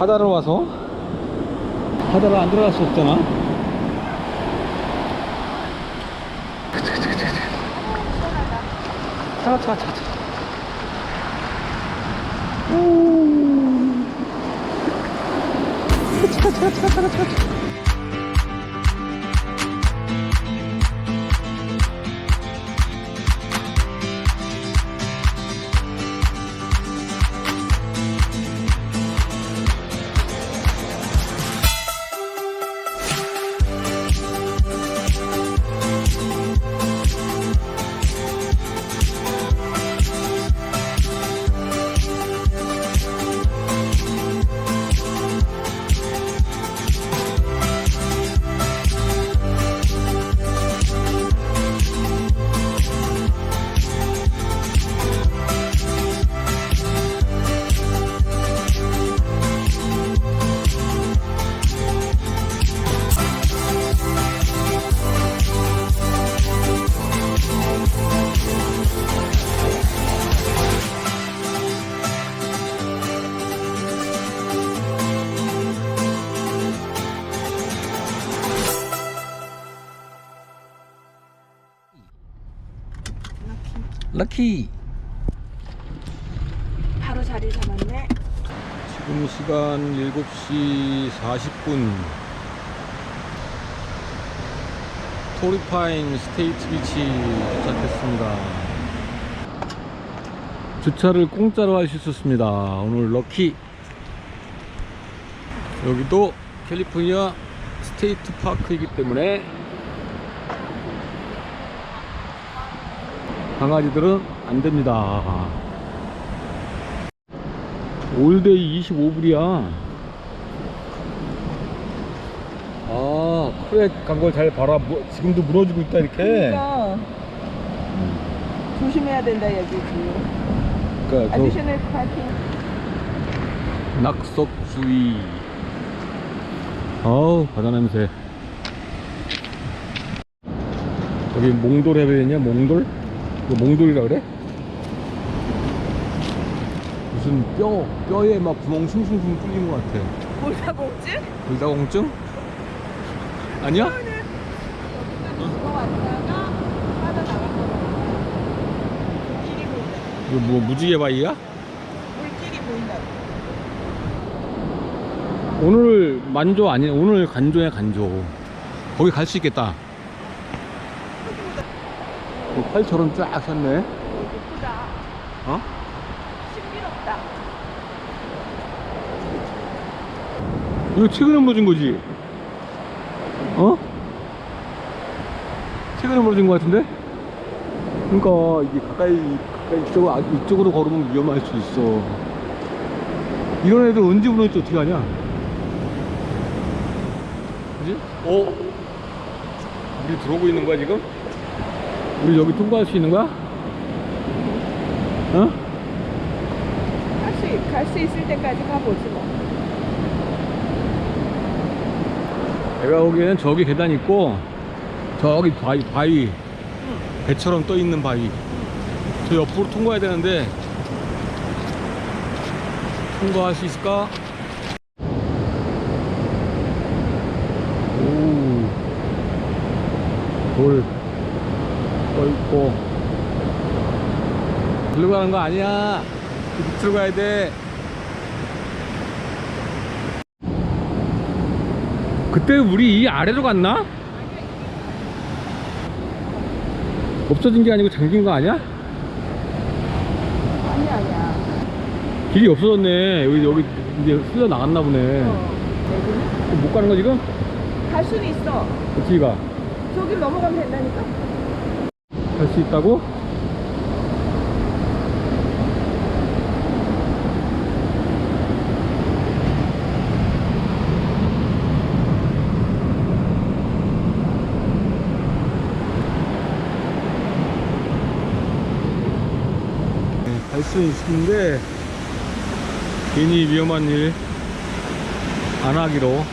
바다로 와서 바다로 안 들어갈 수 없잖아. 차, 차, 차, 차. 럭키. 시간 7시 40분. 토리파인 스테이트 비치 도착했습니다. 주차를 공짜로 할 수 있었습니다. 오늘 럭키. 여기도 캘리포니아 스테이트 파크이기 때문에 강아지들은 안 됩니다. 올데이 25불이야. 아, 크랙 간걸 잘 봐라. 무- 지금도 무너지고 있다, 이렇게. 그러니까 조심해야 된다 여기지. 그러니까 저 additional parking. 낙석 주의. 어우, 바다 냄새. 여기 몽돌 해변이냐, 몽돌? 이거 몽돌이라 그래? 무슨 뼈, 뼈에 막 구멍 숭숭숭 뚫린 것 같아. 골다공증? 골다공증? 아니야? 이거 뭐 무지개 바위야? 오늘 만조 아니 오늘 간조야 간조. 거기 갈 수 있겠다. 뭐 팔처럼 쫙 섰네. 어? 신비롭다. 이거 최근에 무너진 거지? 어? 최근에 무너진 거 같은데? 그러니까 이게 가까이 가까이 이쪽으로, 아, 이쪽으로 걸으면 위험할 수 있어. 이런 애들 언제 무너질지 어떻게 하냐? 그지? 어? 우리 들어오고 있는 거야 지금? 우리 여기 통과할 수 있는 거야? 어? 할 수 갈 수 있을 때까지 가보지 뭐. 내가 보기에는 저기 계단 있고 저기 바위, 바위. 배처럼 떠 있는 바위. 저 옆으로 통과해야 되는데 통과할 수 있을까? 오돌 떠 있고. 글로 가는 거 아니야. 밑으로 가야 돼 그때 우리 이 아래로 갔나? 없어진 게 아니고 잠긴 거 아니야? 아니 아니야. 길이 없어졌네. 여기 여기 이제 쓸려 나갔나 보네. 어. 여기는 못 가는 거 지금? 갈 수는 있어. 어떻게 가? 저기 넘어가면 된다니까. 갈 수 있다고? 갈수 있는데 괜히 위험한 일 안 하기로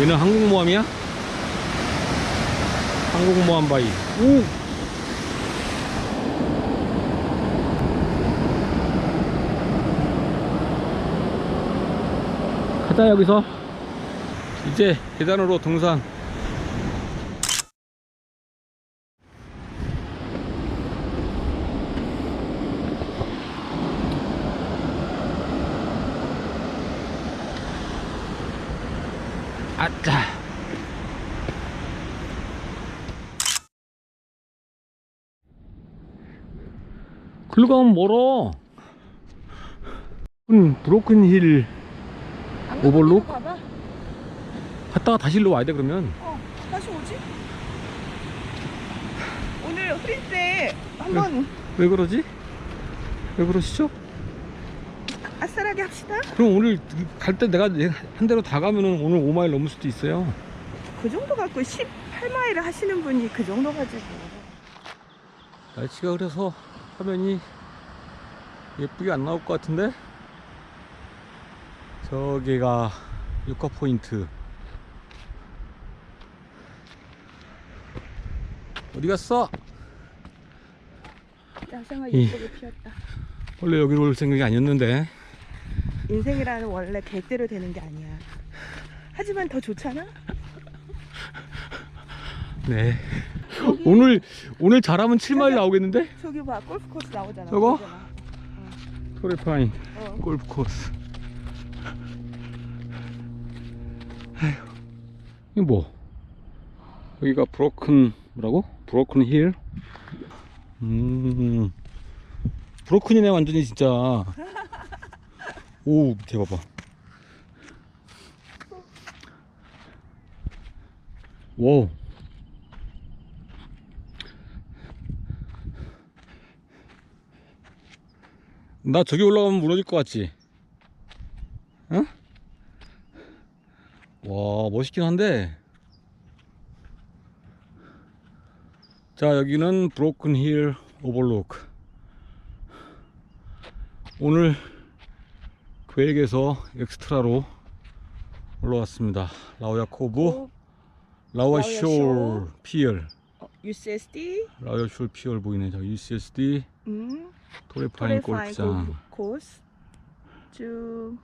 얘는 항공모함이야? 항공모함 바위 오! 가자 여기서 이제 계단으로 등산 아짜 글로 가면 멀어 음, 브로큰 힐 가봐. 갔다가 다시 일로 와야 돼 그러면 어, 다시 오지? 오늘 흐릴 때 한번 왜 그러지? 왜 그러시죠? 아싸라게 합시다. 그럼 오늘 갈 때 내가 한 대로 다 가면은 오늘 5마일 넘을 수도 있어요 그 정도 갖고 18마일을 하시는 분이 그 정도 가지고. 날씨가 그래서 화면이 예쁘게 안 나올 것 같은데 저기가 육가 포인트 어디 갔어? 야생화 이- 예쁘게 피었다. 원래 여기로 올 생각이 아니었는데 인생이라는 원래 계획대로 되는 게 아니야. 하지만 더 좋잖아? 네 오늘 오늘 잘하면 7마일 나오겠는데? 저기 봐, 골프 코스 나오잖아. 저거? 보이잖아. 토레파인 어. 골프 코스 아휴 이거 뭐 여기가 브로큰 뭐라고? 브로큰 힐? 음 브로큰이네 완전히 진짜 오 밑에 봐봐 와우 나 저기 올라가면 무너질 것 같지? 응? 와 멋있긴 한데 자 여기는 브로큰 힐 오버룩 오늘 계획에서 엑스트라로 올라왔습니다. 라오야코브 고, 라오야쇼 라오야쇼. 피얼 어, UCSD, 라오야쇼 피얼 보이네. 저 UCSD 음, 토레파인 토레파인 골프장. 골프 코스. 쭉.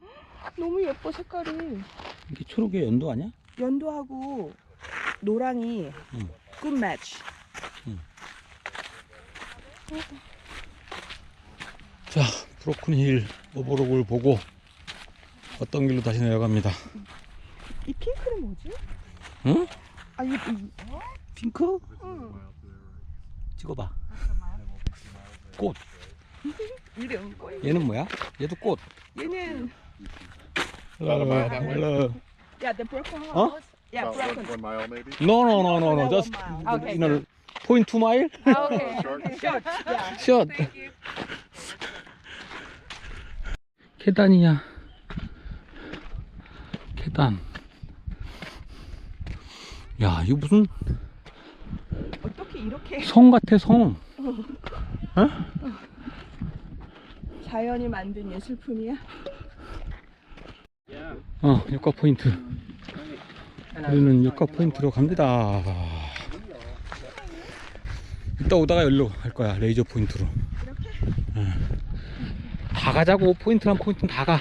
너무 예뻐 색깔이. 이게 초록의 연도 아니야? 연두하고 노랑이. 응. 굿 매치 자, 브로큰 힐 오버록을 보고 어떤 길로 다시 내려갑니다. 이 핑크는 뭐지? 응? 아, 이, 이 핑크? 응. 찍어봐. 꽃. 이름 꼬이. 얘는 뭐야? 얘도 꽃. 얘는 랄랄랄라. 야, the broken house. 어? 야, About one, broken. one mile maybe. No, no, no, no, no. Just. Okay. you know, point two mile. Okay. Short. okay. Short. Yeah. Short. Thank you. 계단이야. 계단. 야, 이거 무슨 어떻게 이렇게 성 같아, 성. 자연이 만든 예술품이야? 어, 육가 포인트. 우리는 육가 포인트로 갑니다. 이따 오다가 여기로 갈 거야, 레이저 포인트로. 응. 다 가자고, 포인트란 포인트는 다 가.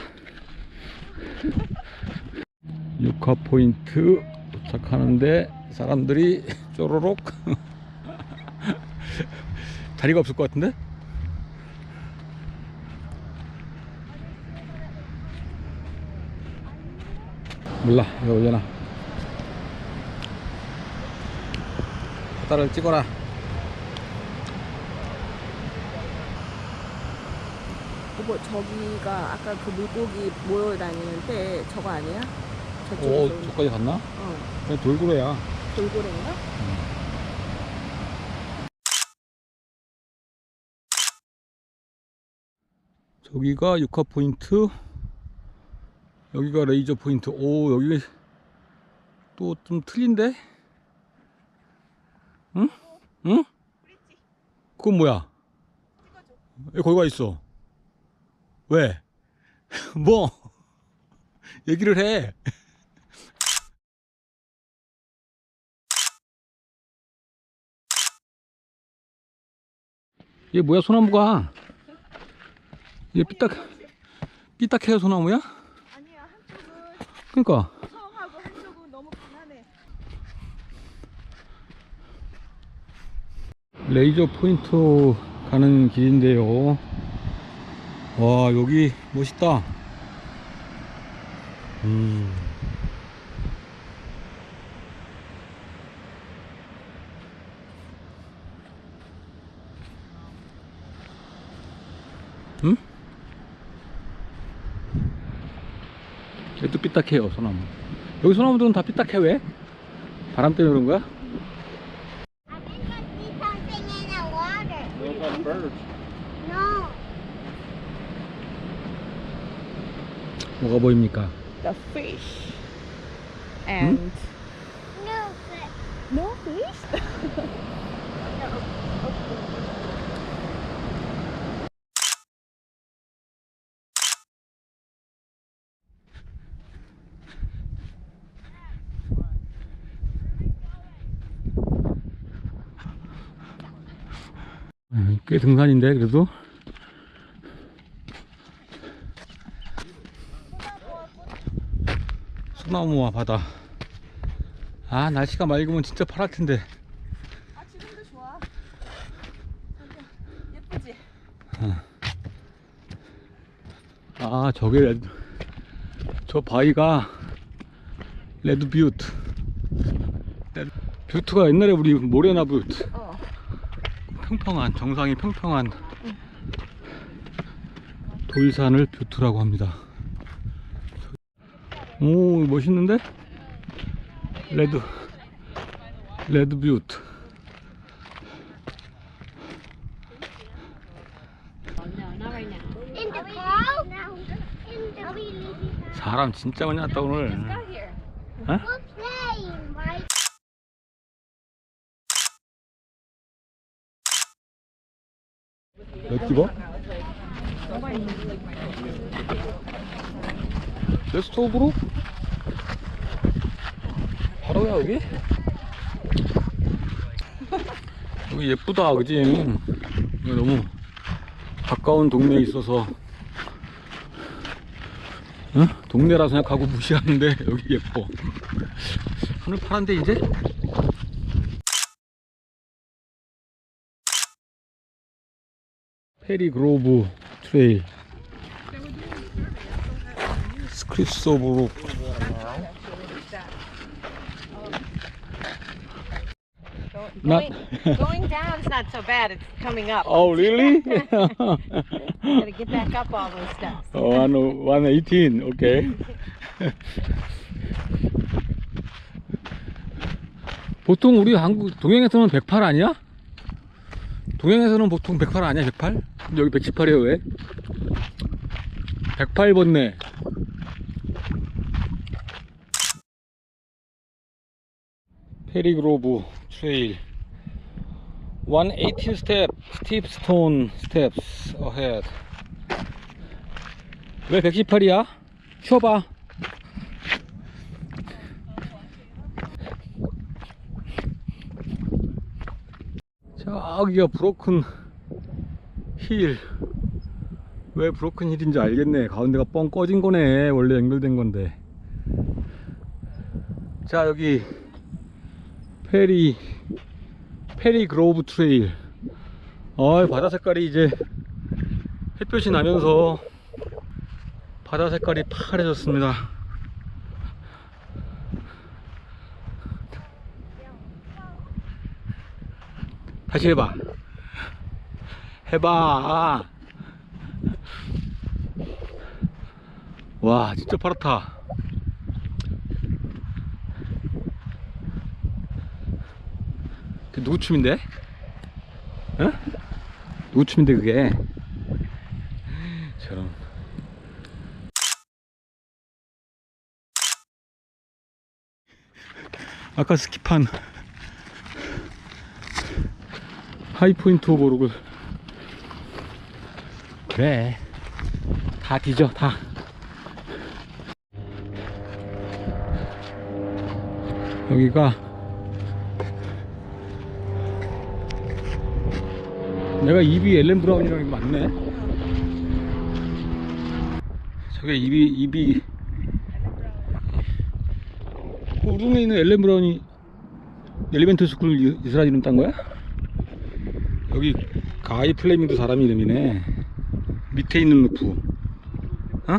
육가 포인트 도착하는데 사람들이 쪼로록 자리가 없을 것 같은데? 몰라 이거 올려놔 바다를 찍어라 어머 저기가 아까 그 물고기 모여 다니는 때 저거 아니야? 오 저쪽에서 저까지 갔나? 어 그냥 돌고래야 돌고래인가? 저기가 육화 포인트 여기가 레이저 포인트 오 여기 또 좀 틀린데? 응? 응? 그건 뭐야? 왜 거기 가 있어? 왜? 뭐? 얘기를 해 얘 뭐야 소나무가 얘 삐딱 삐딱해요 소나무야? 아니야 한쪽은 그러니까 청하고 한쪽은 너무 가난해. 레이저 포인트 가는 길인데요 와 여기 멋있다 음. 응? 얘도 삐딱해요 소나무 여기 소나무들은 다 삐딱해 왜? 바람 때문에 그런 거야? 뭐가 보입니까? The fish and No, but no fish. 음, 꽤 등산인데 그래도 소나무와 바다 아 날씨가 맑으면 진짜 파랄 텐데 아 지금도 좋아. 예쁘지? 아 저게 레드 저 바위가 레드 뷰트 레드- 뷰트가 옛날에 우리 모레나 뷰트 어. 평평한 정상이 평평한 돌산을 뷰트라고 합니다. 오 멋있는데? 레드 레드 뷰트 사람 진짜 많이 왔다 오늘. 어? 몇 집어? 레스토브로? 바로야 여기? 여기 예쁘다 그지? 너무 가까운 동네에 있어서 어? 동네라 생각하고 무시하는데 여기 예뻐 하늘 파란데 이제? 페리 그로브 트레일 스크립스 오브 Not- Going, going down's not so bad. It's coming up. Oh really? Gotta get back up all those steps. 어, 한118 오케이 보통 우리 한국 동행에서는 108 아니야? 동행에서는 보통 108 아니야 108? 근데 여기 118이에요 왜? 108 번네 페리그로브 트레일 118 스텝 스티프 스톤 스텝스 ahead 왜 118이야? 쉬어봐. 저기가 브로큰 힐. 왜 브로큰 힐인지 알겠네. 가운데가 뻥 꺼진 거네. 원래 연결된 건데. 자, 여기 페리, 페리 그로브 트레일. 어, 바다 색깔이 이제 햇볕이 나면서 바다 색깔이 파래졌습니다. 다시 해봐. 해봐. 와, 진짜 파랗다. 그 누구 춤인데? 어? 누구 춤인데 그게? 저런. 아까 스킵한 하이포인트 오버록을 그래 다 뒤져 다 여기가 내가 입이 엘렌 브라운이랑 맞네. 저게 입이 입이 그 우릉에 있는 엘렌 브라운이 엘리멘트 스쿨 이- 이스라엘 이름 딴 거야? 여기 가이 플레밍도 사람 이름이네. 밑에 있는 루프. 어?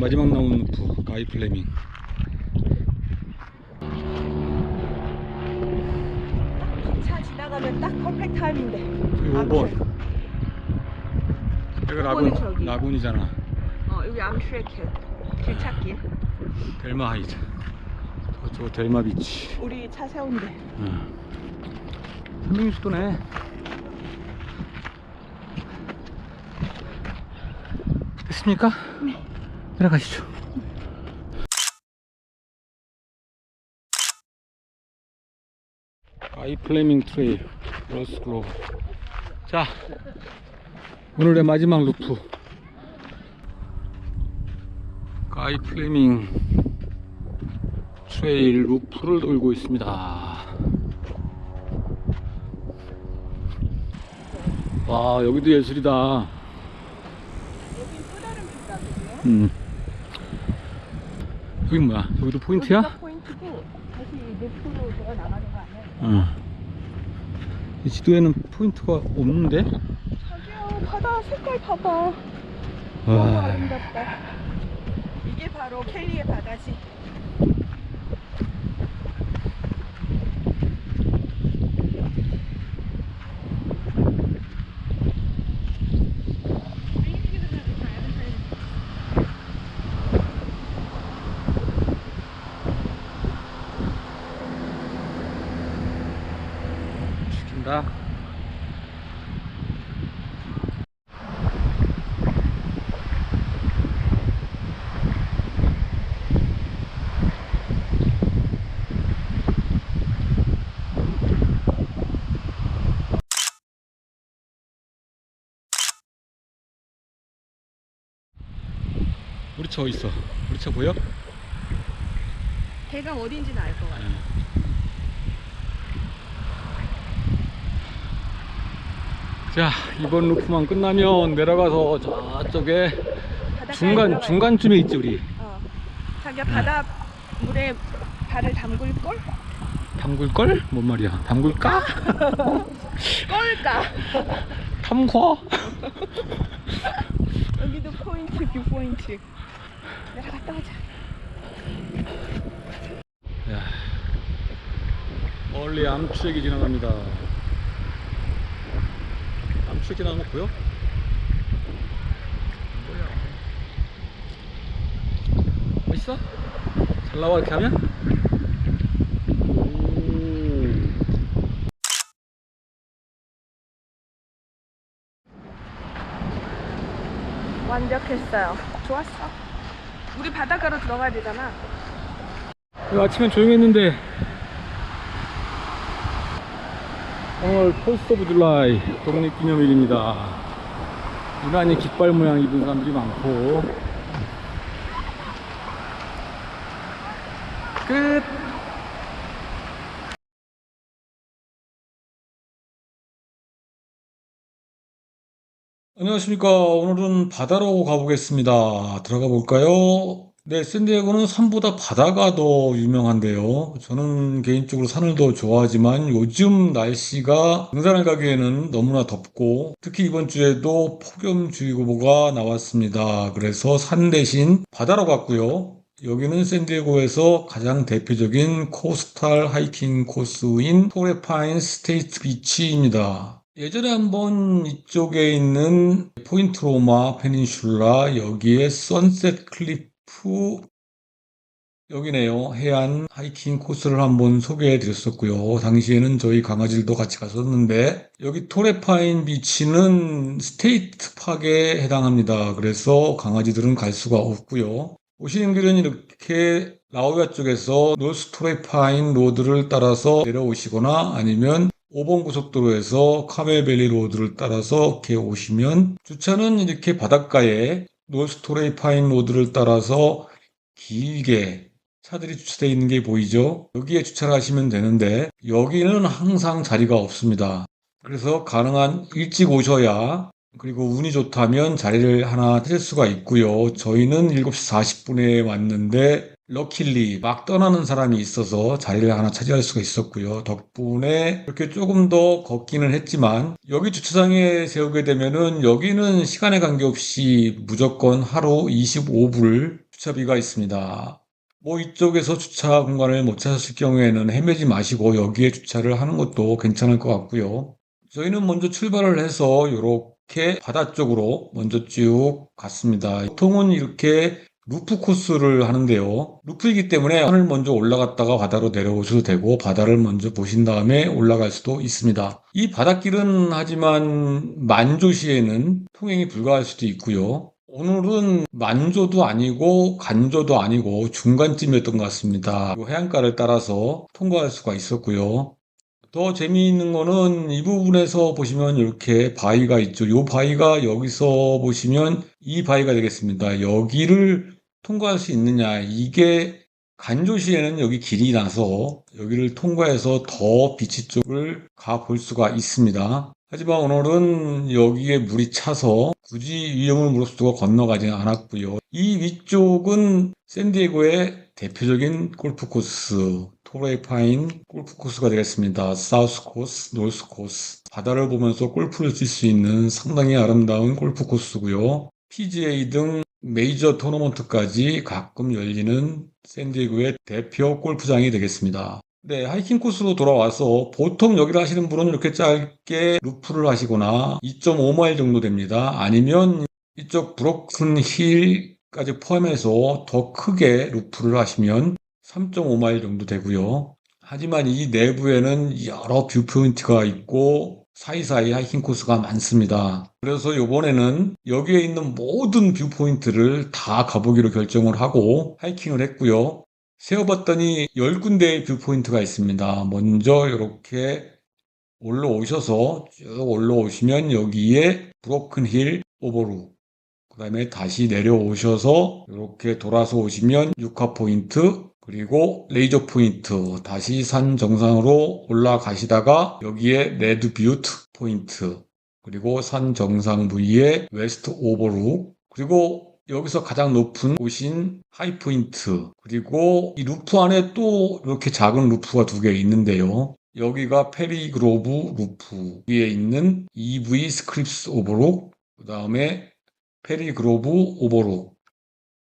마지막 나오는 루프 가이 플레밍. 차 지나가면 딱 퍼펙트 타임인데. 그 5번. 여기 라군, 저기. 라군이잖아. 어, 여기 암트랙길. 길찾길. 델마 하이트. 저쪽 델마 비치. 우리 차 세운대. 응. 한명수도네. 됐습니까? 네. 내려가시죠. 아이 플레밍 트레일 로스 글로브. 자, 오늘의 마지막 루프. 가이 플레밍 트레일 루프를 돌고 있습니다. 와, 여기도 예술이다. 음. 여기 뭐야? 여기도 포인트야 다시 루프로 돌아 나가는 이 지도에는 포인트가 없는데? 자기야 바다 색깔 봐봐. 너무 와, 아름답다. 이게 바로 켈리의 바다지. 죽인다. 우리 차 어디 있어? 우리 차 보여? 배가 어딘지는 알 것 같아. 자 이번 루프만 끝나면 내려가서 저쪽에 중간 중간쯤에 있지 우리 어. 자기가 바다 물에 발을 담글 걸? 담글 걸? 뭔 말이야? 담글까? 걸까? 탐과? 여기도 포인트, 뷰 포인트. 내려갔다 오자. 야, 멀리 암추액이 지나갑니다. 암추액 지나가는 거 보여? 멋있어? 잘 나와 이렇게 하면? 완벽했어요. 좋았어. 우리 바닷가로 들어가야 되잖아. 아침엔 조용했는데 오늘 포스트 오브 줄라이 독립기념일입니다. 유난히 깃발 모양 입은 사람들이 많고 끝! 안녕하십니까. 오늘은 바다로 가보겠습니다. 들어가 볼까요? 네, 샌디에고는 산보다 바다가 더 유명한데요. 저는 개인적으로 산을 더 좋아하지만 요즘 날씨가 등산을 가기에는 너무나 덥고 특히 이번 주에도 폭염주의보가 나왔습니다. 그래서 산 대신 바다로 갔고요. 여기는 샌디에고에서 가장 대표적인 코스탈 하이킹 코스인 토레파인 스테이트 비치입니다. 예전에 한번 이쪽에 있는 포인트 로마 페닌슐라 여기에 선셋 클리프 여기네요. 해안 하이킹 코스를 한번 소개해 드렸었고요. 당시에는 저희 강아지들도 같이 갔었는데 여기 토레파인 비치는 스테이트 파크에 해당합니다. 그래서 강아지들은 갈 수가 없고요. 오시는 길은 이렇게 라오야 쪽에서 노스 토레파인 로드를 따라서 내려오시거나 아니면 5번 고속도로에서 카멜밸리 로드를 따라서 이렇게 오시면 주차는 이렇게 바닷가에 노스토레이 파인 로드를 따라서 길게 차들이 주차되어 있는 게 보이죠? 여기에 주차를 하시면 되는데 여기는 항상 자리가 없습니다. 그래서 가능한 일찍 오셔야 그리고 운이 좋다면 자리를 하나 찾을 수가 있고요. 저희는 7시 40분에 왔는데 럭킬리 막 떠나는 사람이 있어서 자리를 하나 차지할 수가 있었고요. 덕분에 이렇게 조금 더 걷기는 했지만 여기 주차장에 세우게 되면은 여기는 시간에 관계없이 무조건 하루 25불 주차비가 있습니다. 뭐 이쪽에서 주차 공간을 못 찾았을 경우에는 헤매지 마시고 여기에 주차를 하는 것도 괜찮을 것 같고요. 저희는 먼저 출발을 해서 이렇게 바다 쪽으로 먼저 쭉 갔습니다. 보통은 이렇게 루프 코스를 하는데요. 루프이기 때문에 산을 먼저 올라갔다가 바다로 내려오셔도 되고 바다를 먼저 보신 다음에 올라갈 수도 있습니다. 이 바닷길은 하지만 만조 시에는 통행이 불가할 수도 있고요. 오늘은 만조도 아니고 간조도 아니고 중간쯤이었던 것 같습니다. 이 해안가를 따라서 통과할 수가 있었고요. 더 재미있는 거는 이 부분에서 보시면 이렇게 바위가 있죠. 이 바위가 여기서 보시면 이 바위가 되겠습니다. 여기를 통과할 수 있느냐. 이게 간조시에는 여기 길이 나서 여기를 통과해서 더 비치 쪽을 가 볼 수가 있습니다. 하지만 오늘은 여기에 물이 차서 굳이 위험을 무릅쓰고 건너가지는 않았고요. 이 위쪽은 샌디에고의 대표적인 골프 코스, 토레이 파인 골프 코스가 되겠습니다. 사우스 코스, 노스 코스. 바다를 보면서 골프를 칠 수 있는 상당히 아름다운 골프 코스고요. PGA 등 메이저 토너먼트까지 가끔 열리는 샌디에고의 대표 골프장이 되겠습니다. 네, 하이킹 코스로 돌아와서 보통 여기를 하시는 분은 이렇게 짧게 루프를 하시거나 2.5마일 정도 됩니다. 아니면 이쪽 브로큰 힐까지 포함해서 더 크게 루프를 하시면 3.5마일 정도 되고요. 하지만 이 내부에는 여러 뷰포인트가 있고 사이사이 하이킹 코스가 많습니다. 그래서 이번에는 여기에 있는 모든 뷰포인트를 다 가보기로 결정을 하고 하이킹을 했고요. 세어봤더니 10군데의 뷰포인트가 있습니다. 먼저 이렇게 올라오셔서 쭉 올라오시면 여기에 브로큰 힐 오버루 그 다음에 다시 내려오셔서 이렇게 돌아서 오시면 6화 포인트 그리고 레이저 포인트 다시 산 정상으로 올라가시다가 여기에 레드 뷰트 포인트 그리고 산 정상 부위에 웨스트 오버룩 그리고 여기서 가장 높은 곳인 하이포인트 그리고 이 루프 안에 또 이렇게 작은 루프가 두 개 있는데요. 여기가 페리그로브 루프 위에 있는 EV 스크립스 오버룩 그 다음에 페리그로브 오버룩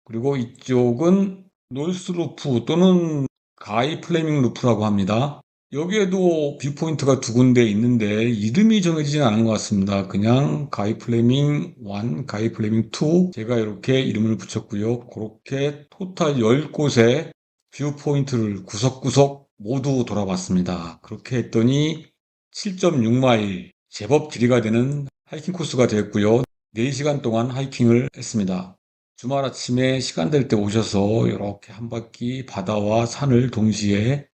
그리고 이쪽은 놀스 루프 또는 가이 플레밍 루프라고 합니다. 여기에도 뷰포인트가 두 군데 있는데 이름이 정해지진 않은 것 같습니다. 그냥 가이 플레밍 1, 가이 플레밍 2 제가 이렇게 이름을 붙였고요. 그렇게 토탈 10곳의 뷰포인트를 구석구석 모두 돌아봤습니다. 그렇게 했더니 7.6마일 제법 길이가 되는 하이킹 코스가 되었고요. 4시간 동안 하이킹을 했습니다. 주말 아침에 시간 될 때 오셔서 이렇게 한 바퀴 바다와 산을 동시에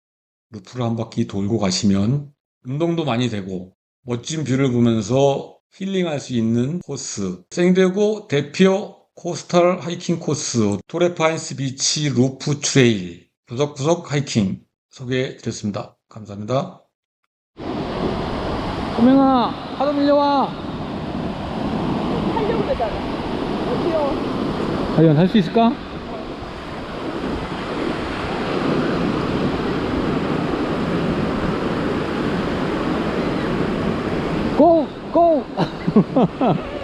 루프를 한 바퀴 돌고 가시면 운동도 많이 되고 멋진 뷰를 보면서 힐링할 수 있는 코스. 생되고 대표 코스탈 하이킹 코스 토레파인스 비치 루프 트레일 구석구석 하이킹 소개해 드렸습니다. 감사합니다. 호명아, 하도 밀려와. 하려고 그러잖아. 어, 귀여워. 과연 할 수 있을까? 고! 고!